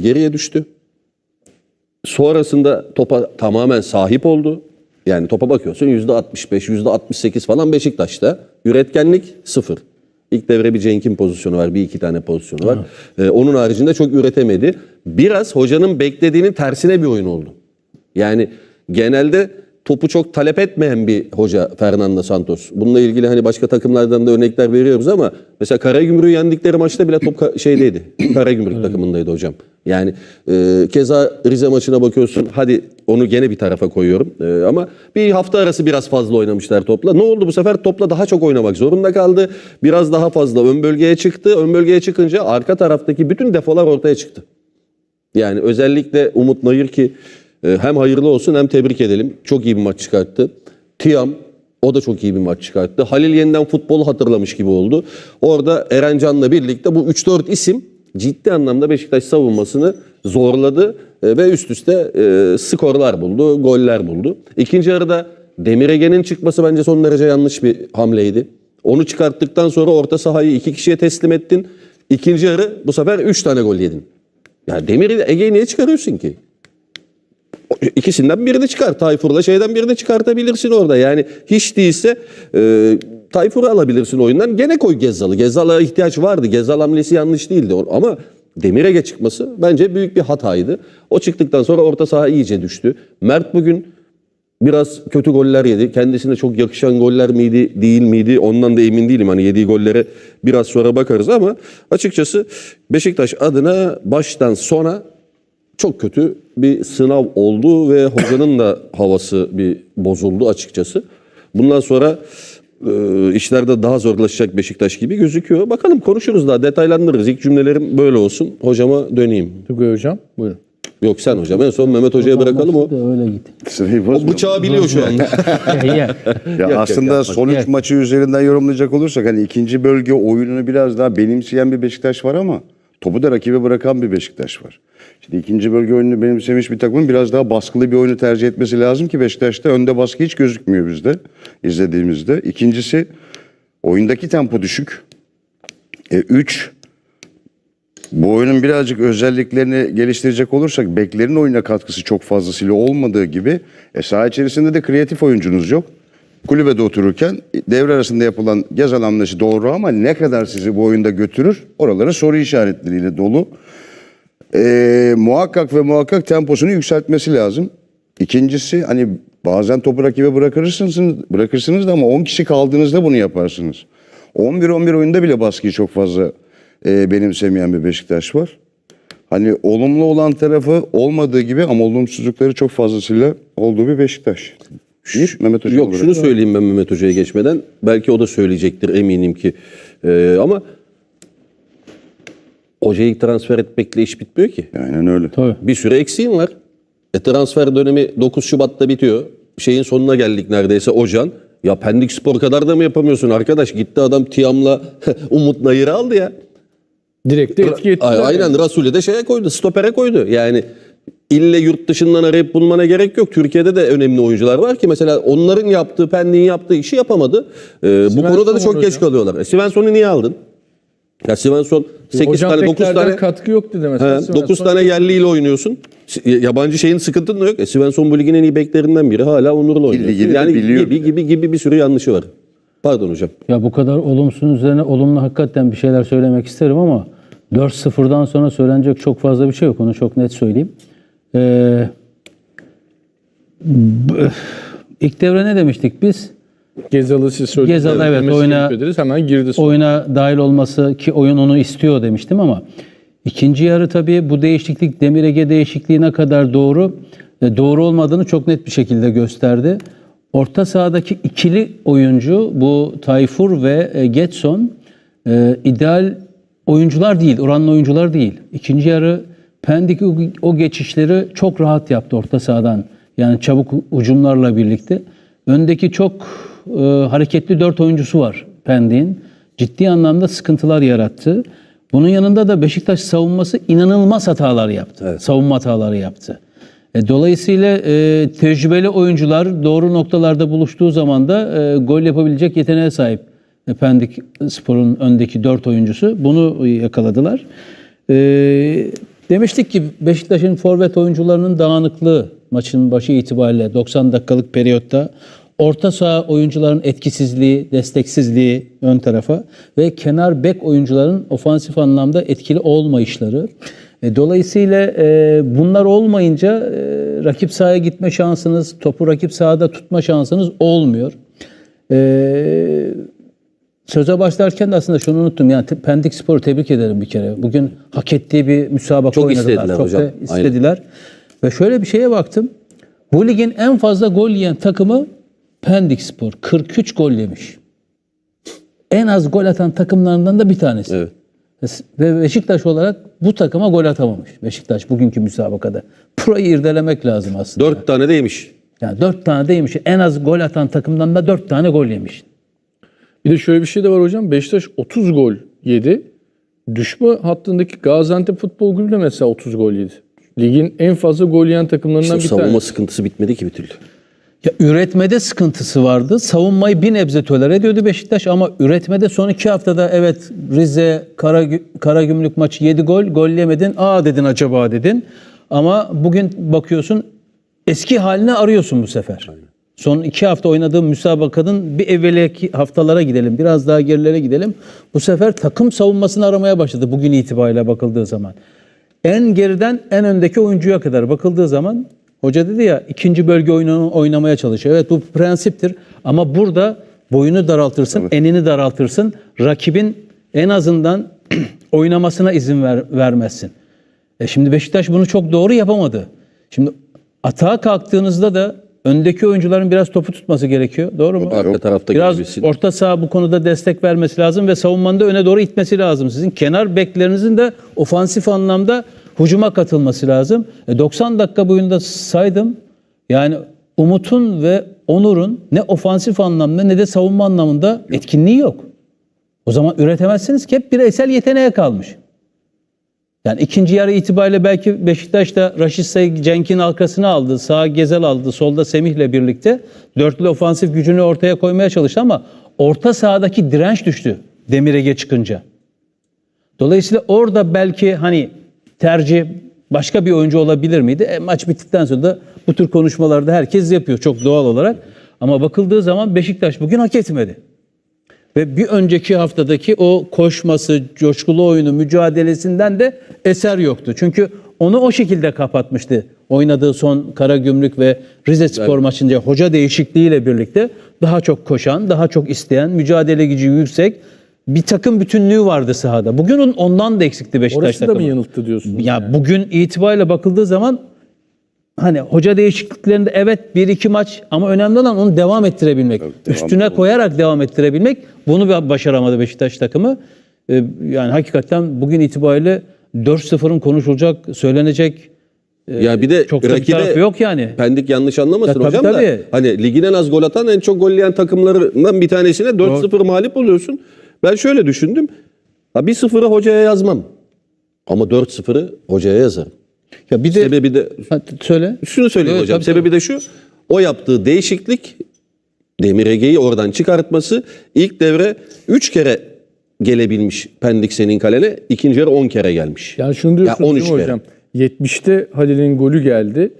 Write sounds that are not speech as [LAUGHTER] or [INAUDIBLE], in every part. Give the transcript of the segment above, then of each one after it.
geriye düştü. Sonrasında topa tamamen sahip oldu. Yani topa bakıyorsun %65, %68 falan Beşiktaş'ta. Üretkenlik sıfır. İlk devre bir Cenk'in pozisyonu var, bir iki tane pozisyonu var. Ee, onun haricinde çok üretemedi. Biraz hocanın beklediğinin tersine bir oyun oldu. Yani genelde topu çok talep etmeyen bir hoca Fernando Santos. Bununla ilgili hani başka takımlardan da örnekler veriyoruz ama mesela Karagümrük'ü yendikleri maçta bile top ka- şeydeydi. [CLEARS THROAT] Karagümrük takımındaydı hocam. Yani e, keza Rize maçına bakıyorsun. Hadi onu gene bir tarafa koyuyorum. E, ama bir hafta arası biraz fazla oynamışlar topla. Ne oldu bu sefer? Topla daha çok oynamak zorunda kaldı. Biraz daha fazla ön bölgeye çıktı. Ön bölgeye çıkınca arka taraftaki bütün defolar ortaya çıktı. Yani özellikle Umut Nayır ki hem hayırlı olsun hem tebrik edelim. Çok iyi bir maç çıkarttı. Tiam o da çok iyi bir maç çıkarttı. Halil yeniden futbolu hatırlamış gibi oldu. Orada Eren Can'la birlikte bu 3-4 isim ciddi anlamda Beşiktaş savunmasını zorladı e, ve üst üste e, skorlar buldu, goller buldu. İkinci yarıda Demir Ege'nin çıkması bence son derece yanlış bir hamleydi. Onu çıkarttıktan sonra orta sahayı iki kişiye teslim ettin. İkinci yarı bu sefer 3 tane gol yedin. Ya Demir'i Ege'yi niye çıkarıyorsun ki? İkisinden birini çıkar. Tayfur'la şeyden birini çıkartabilirsin orada. Yani hiç değilse e, Tayfur'u alabilirsin oyundan. Gene koy Gezzal'ı. Gezzal'a ihtiyaç vardı. Gezzal hamlesi yanlış değildi. Ama Demir Ege çıkması bence büyük bir hataydı. O çıktıktan sonra orta saha iyice düştü. Mert bugün biraz kötü goller yedi. Kendisine çok yakışan goller miydi, değil miydi? Ondan da emin değilim. Hani yediği gollere biraz sonra bakarız ama açıkçası Beşiktaş adına baştan sona çok kötü bir sınav oldu ve hocanın da havası bir bozuldu açıkçası. Bundan sonra e, işler de daha zorlaşacak Beşiktaş gibi gözüküyor. Bakalım konuşuruz daha detaylandırırız. İlk cümlelerim böyle olsun. Hocama döneyim. Tugay Hocam buyurun. Yok sen hocam. En son Mehmet Hoca'ya bırakalım o. Da öyle git. Sırayı O bıçağı biliyor şu anda. [LAUGHS] Ya, aslında son üç maçı üzerinden yorumlayacak olursak hani ikinci bölge oyununu biraz daha benimseyen bir Beşiktaş var ama topu da rakibe bırakan bir Beşiktaş var. Şimdi ikinci bölge oyununu benimsemiş bir takımın biraz daha baskılı bir oyunu tercih etmesi lazım ki Beşiktaş'ta önde baskı hiç gözükmüyor bizde izlediğimizde. İkincisi oyundaki tempo düşük. E, üç bu oyunun birazcık özelliklerini geliştirecek olursak beklerin oyuna katkısı çok fazlasıyla olmadığı gibi e, saha içerisinde de kreatif oyuncunuz yok. Kulübede otururken devre arasında yapılan Gezal hamlesi doğru ama ne kadar sizi bu oyunda götürür oraları soru işaretleriyle dolu. E, muhakkak ve muhakkak temposunu yükseltmesi lazım. İkincisi hani bazen topu rakibe bırakırsınız, bırakırsınız da ama 10 kişi kaldığınızda bunu yaparsınız. 11-11 oyunda bile baskıyı çok fazla e, benimsemeyen bir Beşiktaş var. Hani olumlu olan tarafı olmadığı gibi ama olumsuzlukları çok fazlasıyla olduğu bir Beşiktaş. Deyip Mehmet Hoca Yok şunu söyleyeyim ben Mehmet Hoca'ya geçmeden. Belki o da söyleyecektir eminim ki. Ee, ama hocayı transfer etmekle iş bitmiyor ki. Aynen öyle. Tabii. Bir süre eksiğin var. E, transfer dönemi 9 Şubat'ta bitiyor. Şeyin sonuna geldik neredeyse Ocan. Ya Pendik Spor kadar da mı yapamıyorsun arkadaş? Gitti adam Tiam'la [LAUGHS] Umut Nayır'ı aldı ya. Direkt de etki etti. A- zaten. Aynen Rasul'ü de şeye koydu, stopere koydu. Yani ille yurt dışından arayıp bulmana gerek yok. Türkiye'de de önemli oyuncular var ki mesela onların yaptığı, Pendik'in yaptığı işi yapamadı. Ee, bu konuda da çok var geç hocam. kalıyorlar. E, Svensson'u niye aldın? Ya Svensson 8 Hocam tane 9 beklerden tane katkı yok dedi mesela. He, 9 tane yerliyle oynuyorsun. Yabancı şeyin sıkıntın da yok. E, Svensson bu ligin en iyi beklerinden biri. Hala onurlu oynuyor. de Yani biliyor. gibi gibi gibi bir sürü yanlışı var. Pardon hocam. ya bu kadar olumsuz üzerine olumlu hakikaten bir şeyler söylemek isterim ama 4-0'dan sonra söylenecek çok fazla bir şey yok. Onu çok net söyleyeyim. Ee, ilk devre ne demiştik biz? Gezal'ı siz söylediniz. Gezal, evet, oyuna-. Hemen girdi sonra. oyuna dahil olması ki oyun onu istiyor demiştim ama ikinci yarı tabii bu değişiklik Demir Ege değişikliği ne kadar doğru doğru olmadığını çok net bir şekilde gösterdi. Orta sahadaki ikili oyuncu bu Tayfur ve e, Getson e, ideal oyuncular değil, oranlı oyuncular değil. İkinci yarı Pendik o, geçişleri çok rahat yaptı orta sahadan. Yani çabuk ucumlarla birlikte. Öndeki çok e, hareketli dört oyuncusu var Pendik'in. Ciddi anlamda sıkıntılar yarattı. Bunun yanında da Beşiktaş savunması inanılmaz hatalar yaptı. Savunma hataları yaptı. E, dolayısıyla e, tecrübeli oyuncular doğru noktalarda buluştuğu zaman da e, gol yapabilecek yeteneğe sahip. E, Pendik Spor'un öndeki dört oyuncusu bunu yakaladılar. E, Demiştik ki Beşiktaş'ın forvet oyuncularının dağınıklığı maçın başı itibariyle 90 dakikalık periyotta orta saha oyuncuların etkisizliği, desteksizliği ön tarafa ve kenar bek oyuncuların ofansif anlamda etkili olmayışları. E, Dolayısıyla e, bunlar olmayınca e, rakip sahaya gitme şansınız, topu rakip sahada tutma şansınız olmuyor. E, Söze başlarken de aslında şunu unuttum. Yani Pendik Spor'u tebrik ederim bir kere. Bugün hak ettiği bir müsabaka Çok oynadılar. istediler Çok hocam. istediler. Ve şöyle bir şeye baktım. Bu ligin en fazla gol yiyen takımı Pendik Spor. 43 gol yemiş. En az gol atan takımlarından da bir tanesi. Evet. Ve Beşiktaş olarak bu takıma gol atamamış. Beşiktaş bugünkü müsabakada. Burayı irdelemek lazım aslında. Dört tane de yemiş. Yani dört tane değmiş. En az gol atan takımdan da dört tane gol yemiş. Bir de şöyle bir şey de var hocam. Beşiktaş 30 gol yedi. Düşme hattındaki Gaziantep Futbol Kulübü de mesela 30 gol yedi. Ligin en fazla gol yiyen takımlarından İşte bir savunma tanesi. sıkıntısı bitmedi ki bir türlü. Ya üretmede sıkıntısı vardı. Savunmayı bir nebze tolere ediyordu Beşiktaş ama üretmede son iki haftada evet Rize, Karagü- Karagümrük maçı 7 gol. Gol yemedin. Aa dedin acaba dedin. Ama bugün bakıyorsun eski haline arıyorsun bu sefer. Son iki hafta oynadığım müsabakanın bir evvelki haftalara gidelim. Biraz daha gerilere gidelim. Bu sefer takım savunmasını aramaya başladı bugün itibariyle bakıldığı zaman. En geriden en öndeki oyuncuya kadar bakıldığı zaman hoca dedi ya ikinci bölge oyununu oynamaya çalışıyor. Evet bu prensiptir ama burada boyunu daraltırsın, enini daraltırsın. Rakibin en azından [CLEARS THROAT] oynamasına izin ver, vermezsin. E şimdi Beşiktaş bunu çok doğru yapamadı. Şimdi atağa kalktığınızda da öndeki oyuncuların biraz topu tutması gerekiyor. Doğru mu? Arka tarafta Biraz girebilsin. orta saha bu konuda destek vermesi lazım ve savunmanın da öne doğru itmesi lazım. Sizin kenar beklerinizin de ofansif anlamda hücuma katılması lazım. E 90 dakika boyunda saydım. Yani Umut'un ve Onur'un ne ofansif anlamda ne de savunma anlamında etkinliği yok. O zaman üretemezsiniz ki hep bireysel yeteneğe kalmış. Yani ikinci yarı itibariyle belki Beşiktaş da Raşit Sayı Cenk'in arkasına aldı. Sağa Gezel aldı. Solda Semih'le birlikte. Dörtlü ofansif gücünü ortaya koymaya çalıştı ama orta sahadaki direnç düştü Demir Ege çıkınca. Dolayısıyla orada belki hani tercih başka bir oyuncu olabilir miydi? E, maç bittikten sonra da bu tür konuşmalarda herkes yapıyor çok doğal olarak. Ama bakıldığı zaman Beşiktaş bugün hak etmedi. Ve bir önceki haftadaki o koşması, coşkulu oyunu, mücadelesinden de eser yoktu. Çünkü onu o şekilde kapatmıştı. Oynadığı son Karagümrük ve Rize Spor maçınca hoca değişikliğiyle birlikte daha çok koşan, daha çok isteyen, mücadele gücü yüksek bir takım bütünlüğü vardı sahada. Bugün on- ondan da eksikti Beşiktaş Orası da takımı. mı yanılttı diyorsun? Ya bugün itibariyle bakıldığı zaman hani hoca değişikliklerinde evet bir iki maç ama önemli olan onu devam ettirebilmek. devam Üstüne koyarak devam ettirebilmek. Bunu ba- başaramadı Beşiktaş takımı. Ee, yani hakikaten bugün itibariyle 4-0'ın konuşulacak, söylenecek Ya bir de çok da bir rakibe tarafı yok yani. Pendik yanlış anlamasın Ya tabii, hocam da tabii. hani ligin en az gol atan en çok gol yiyen takımlarından bir tanesine 4-0 mağlup oluyorsun. Ben şöyle düşündüm. Ha 1-0'ı hocaya yazmam. Ama 4-0'ı hocaya yazarım. Ya bir de Sebebi de Ha, söyle. şunu söyleyeyim Evet, hocam. tabii, Sebebi de şu. O yaptığı değişiklik Demir Ege'yi oradan çıkartması ilk devre 3 kere gelebilmiş Pendik senin kalene. ikinci yarı 10 kere gelmiş. Yani şunu diyorsunuz Ya 13 değil mi kere. hocam? 70'te Halil'in golü geldi.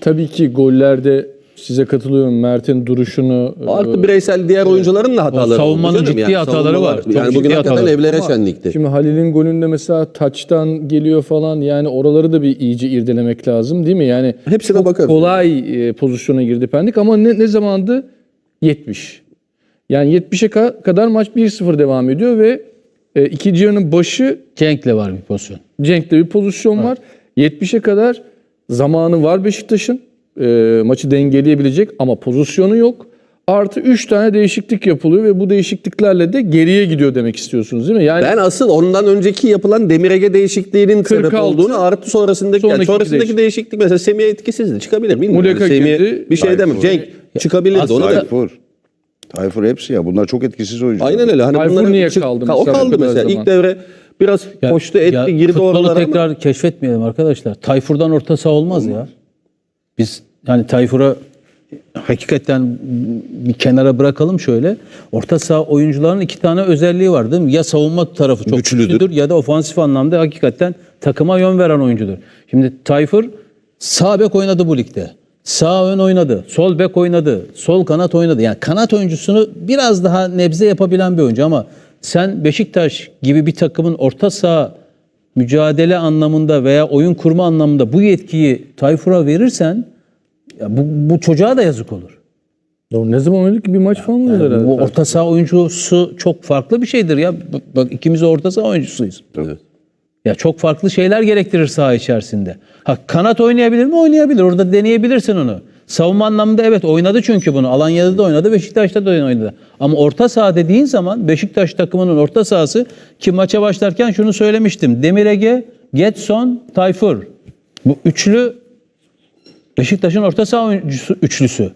Tabii ki gollerde size katılıyorum. Mert'in duruşunu Artı bireysel diğer oyuncuların da hataları savunmanın oldu canım. ciddi hataları var. Çok Yani ciddi bugün hakikaten hataları. evlere Ama şenlikti. Şimdi Halil'in golünde mesela taçtan geliyor falan yani oraları da bir iyice irdelemek lazım değil mi? Yani Hepsine çok bakarız. kolay e, pozisyona girdi Pendik ama ne, ne zamandı? 70. Yani 70'e ka- kadar maç 1-0 devam ediyor ve e, ikinci yarının başı Cenk'le var bir pozisyon. Cenk'te bir pozisyon var. 70'e kadar zamanı var Beşiktaş'ın. E, maçı dengeleyebilecek ama pozisyonu yok. Artı 3 tane değişiklik yapılıyor ve bu değişikliklerle de geriye gidiyor demek istiyorsunuz değil mi? Yani Ben asıl ondan önceki yapılan Demirege değişikliğinin sebep 46, olduğunu artı sonrasındaki, yani sonraki sonrasındaki değişiklik. değişiklik mesela Semih'e etkisizdi. Çıkabilir bilmiyorum. Muleka Semih'e girdi. bir şey demem. Tayfur. Cenk çıkabilirdi. Onu da Tayfur. Tayfur hepsi ya. Bunlar çok etkisiz oyuncular. Aynen öyle. Hani Tayfur bunların niye çık- kaldı Ka- O kaldı mesela. zaman? İlk devre biraz koştu etti Ya girdi futbolu oralara ama tekrar keşfetmeyelim arkadaşlar. Tayfur'dan orta saha olmaz ya. Biz yani Tayfur'a hakikaten bir kenara bırakalım şöyle. Orta saha oyuncuların iki tane özelliği var değil mi? Ya savunma tarafı çok Güçlüdür. güçlüdür, ya da ofansif anlamda hakikaten takıma yön veren oyuncudur. Şimdi Tayfur sağ bek oynadı bu ligde. Sağ ön oynadı, sol bek oynadı, sol kanat oynadı. Yani kanat oyuncusunu biraz daha nebze yapabilen bir oyuncu ama sen Beşiktaş gibi bir takımın orta saha mücadele anlamında veya oyun kurma anlamında bu yetkiyi Tayfur'a verirsen ya bu, bu çocuğa da yazık olur. Ya ne zaman oynadık ki bir maç falan oynadı herhalde. Bu orta saha oyuncusu çok farklı bir şeydir ya. Bak- Bak ikimiz de orta saha oyuncusuyuz. Evet. Ya çok farklı şeyler gerektirir saha içerisinde. Ha kanat oynayabilir mi? Oynayabilir. Orada deneyebilirsin onu. Savunma anlamında evet oynadı çünkü bunu. Alanya'da da oynadı, Beşiktaş'ta da oynadı. Ama orta saha dediğin zaman Beşiktaş takımının orta sahası ki maça başlarken şunu söylemiştim. Demir Ege, Getson, Tayfur. Bu üçlü Beşiktaş'ın orta saha oyuncusu üçlüsü.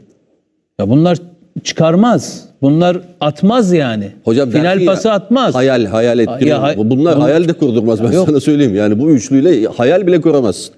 Ya bunlar çıkarmaz. Bunlar atmaz yani. Hocam Final dersin ya, pası atmaz. Hayal, hayal ettiriyor. Ya hay- Bunlar Bunu- hayal de kurdurmaz ben Yok. sana söyleyeyim. Yani bu üçlüyle hayal bile kuramazsın.